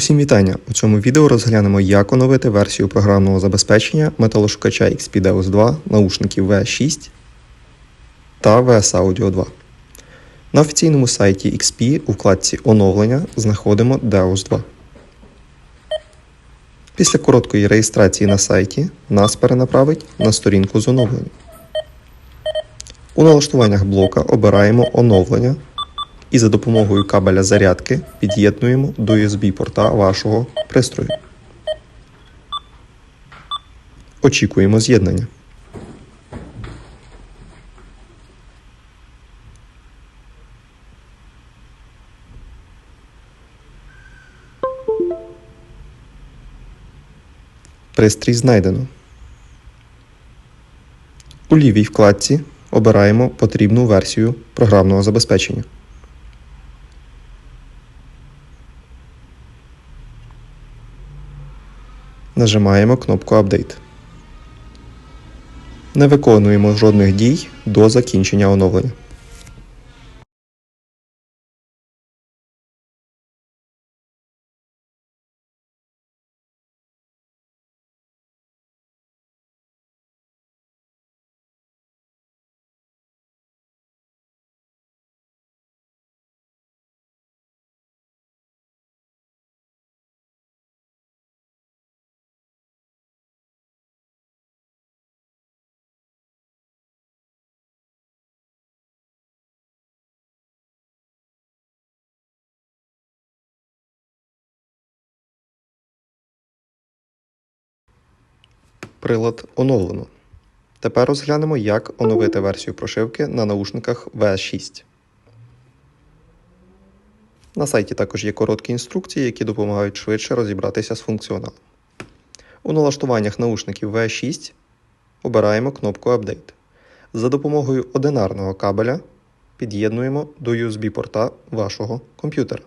Усім вітання! У цьому відео розглянемо, як оновити версію програмного забезпечення металошукача XP Deus 2 наушників V6 та VS Audio 2. На офіційному сайті XP у вкладці Оновлення знаходимо Deus 2. Після короткої реєстрації на сайті нас перенаправить на сторінку з оновленням. У налаштуваннях блока обираємо оновлення і за допомогою кабеля зарядки під'єднуємо до USB-порта вашого пристрою. Очікуємо з'єднання. Пристрій знайдено. У лівій вкладці обираємо потрібну версію програмного забезпечення. Нажимаємо кнопку Update. Не виконуємо жодних дій до закінчення оновлення. Прилад оновлено. Тепер розглянемо, як оновити версію прошивки на наушниках VS6. На сайті також є короткі інструкції, які допомагають швидше розібратися з функціоналом. У налаштуваннях наушників VS6 обираємо кнопку Update. За допомогою одинарного кабеля під'єднуємо до USB-порта вашого комп'ютера.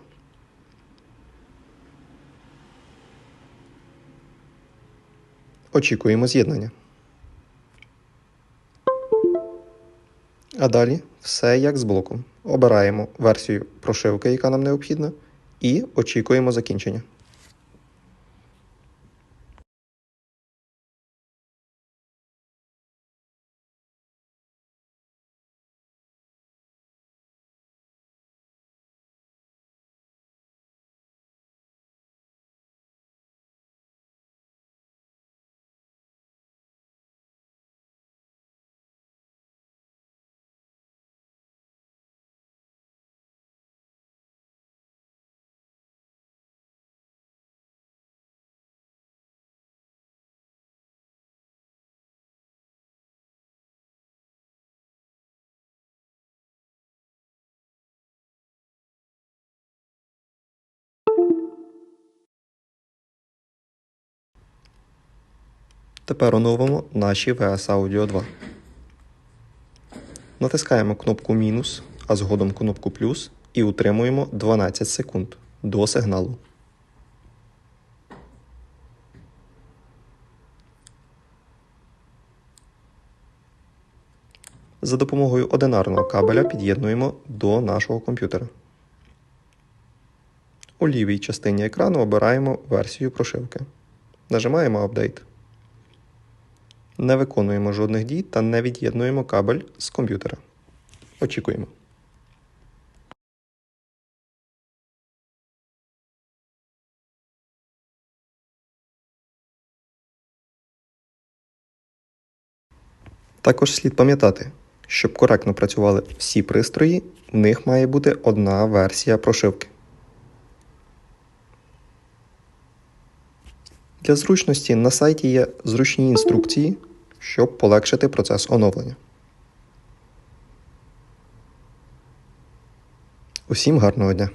Очікуємо з'єднання. А далі все як з блоком. Обираємо версію прошивки, яка нам необхідна, і очікуємо закінчення. Тепер оновимо наші VS Audio 2. Натискаємо кнопку мінус, а згодом кнопку плюс і утримуємо 12 секунд до сигналу. За допомогою одинарного кабеля під'єднуємо до нашого комп'ютера. У лівій частині екрану обираємо версію прошивки. Нажимаємо Update. Не виконуємо жодних дій та не від'єднуємо кабель з комп'ютера. Очікуємо. Також слід пам'ятати, щоб коректно працювали всі пристрої, в них має бути одна версія прошивки. Для зручності на сайті є зручні інструкції, щоб полегшити процес оновлення. Усім гарного дня!